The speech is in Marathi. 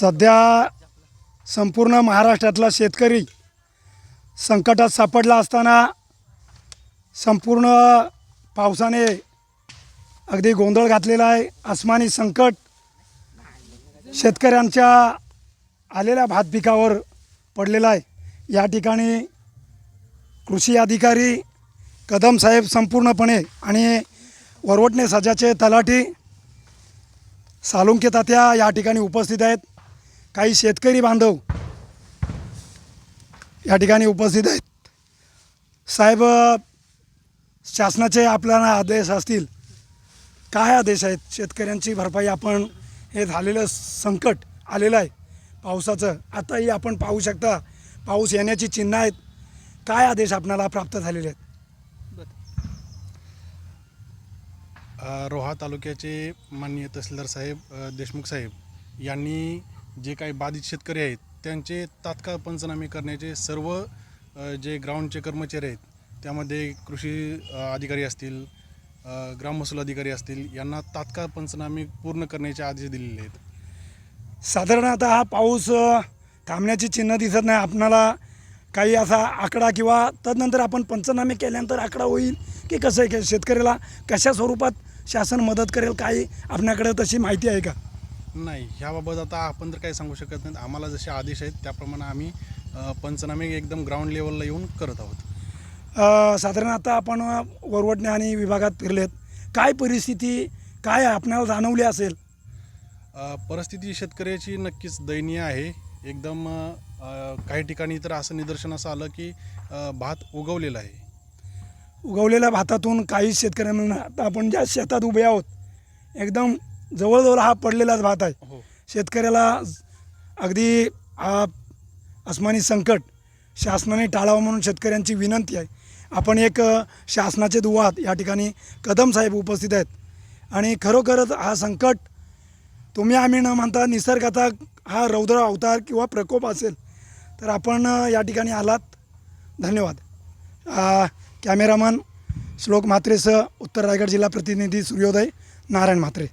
सध्या संपूर्ण महाराष्ट्रातला शेतकरी संकटात सापडला असताना संपूर्ण पावसाने अगदी गोंधळ घातलेला आहे. आसमानी संकट शेतकऱ्यांच्या आलेल्या भात पिकावर पडलेला आहे. या ठिकाणी कृषी अधिकारी कदम साहेब संपूर्णपणे आणि वरवटणे सजाचे तलाठी सालुंके तात्या या ठिकाणी उपस्थित आहेत. काही शेतकरी बांधव या ठिकाणी उपस्थित आहेत. साहेब शासनाचे आपल्याला आदेश असतील काय आदेश आहेत? शेतकऱ्यांची भरपाई आपण हे झालेलं संकट आलेलं आहे. पावसाचं आताही आपण पाहू शकता पाऊस येण्याची चिन्ह आहेत. काय आदेश आपणाला प्राप्त झालेले आहेत? रोहा तालुक्याचे माननीय तहसीलदार साहेब देशमुख साहेब यांनी जे काही बाधित शेतकरी आहेत त्यांचे तात्काळ पंचनामे करण्याचे सर्व जे ग्राउंडचे कर्मचारी आहेत त्यामध्ये कृषी अधिकारी असतील ग्राममहसूल अधिकारी असतील यांना तात्काळ पंचनामे पूर्ण करण्याचे आदेश दिलेले आहेत. साधारणतः हा पाऊस थांबण्याची चिन्ह दिसत नाही. आपणाला काही असा आकडा किंवा तदनंतर आपण पंचनामे केल्यानंतर आकडा होईल की कसं आहे? शेतकऱ्याला कशा स्वरूपात शासन मदत करेल? काही आपल्याकडे तशी माहिती आहे का? नाही ह्याबाबत आता आपण तर काही सांगू शकत नाहीत. आम्हाला जसे आदेश आहेत त्याप्रमाणे आम्ही पंचनामे एकदम ग्राउंड लेवलला येऊन करत आहोत. साधारण आता आपण अ, वरवटणे आणि विभागात फिरलेत. काय परिस्थिती काय आपणाला जाणवली असेल? परिस्थिती शेतकऱ्याची नक्कीच दयनीय आहे. एकदम काही ठिकाणी तर असं निदर्शन असं आलं की भात उगवलेला आहे. उगवलेल्या भातातून काही शेतकऱ्यांना आता आपण ज्या शेतात उभे आहोत एकदम जवळजवळ हा पडलेलाच भात आहे. हो. शेतकऱ्याला अगदी हा अस्मानी संकट शासनाने टाळावं म्हणून शेतकऱ्यांची विनंती आहे. आपण एक शासनाचे दुवात या ठिकाणी कदम साहेब उपस्थित आहेत. आणि खरोखरच हा संकट तुम्ही आम्ही न म्हणता निसर्गाचा हा रौद्र अवतार किंवा प्रकोप असेल तर आपण या ठिकाणी आलात. धन्यवाद. कॅमेरामन श्लोक म्हात्रेसह उत्तर रायगड जिल्हा प्रतिनिधी सूर्योदय नारायण म्हात्रे.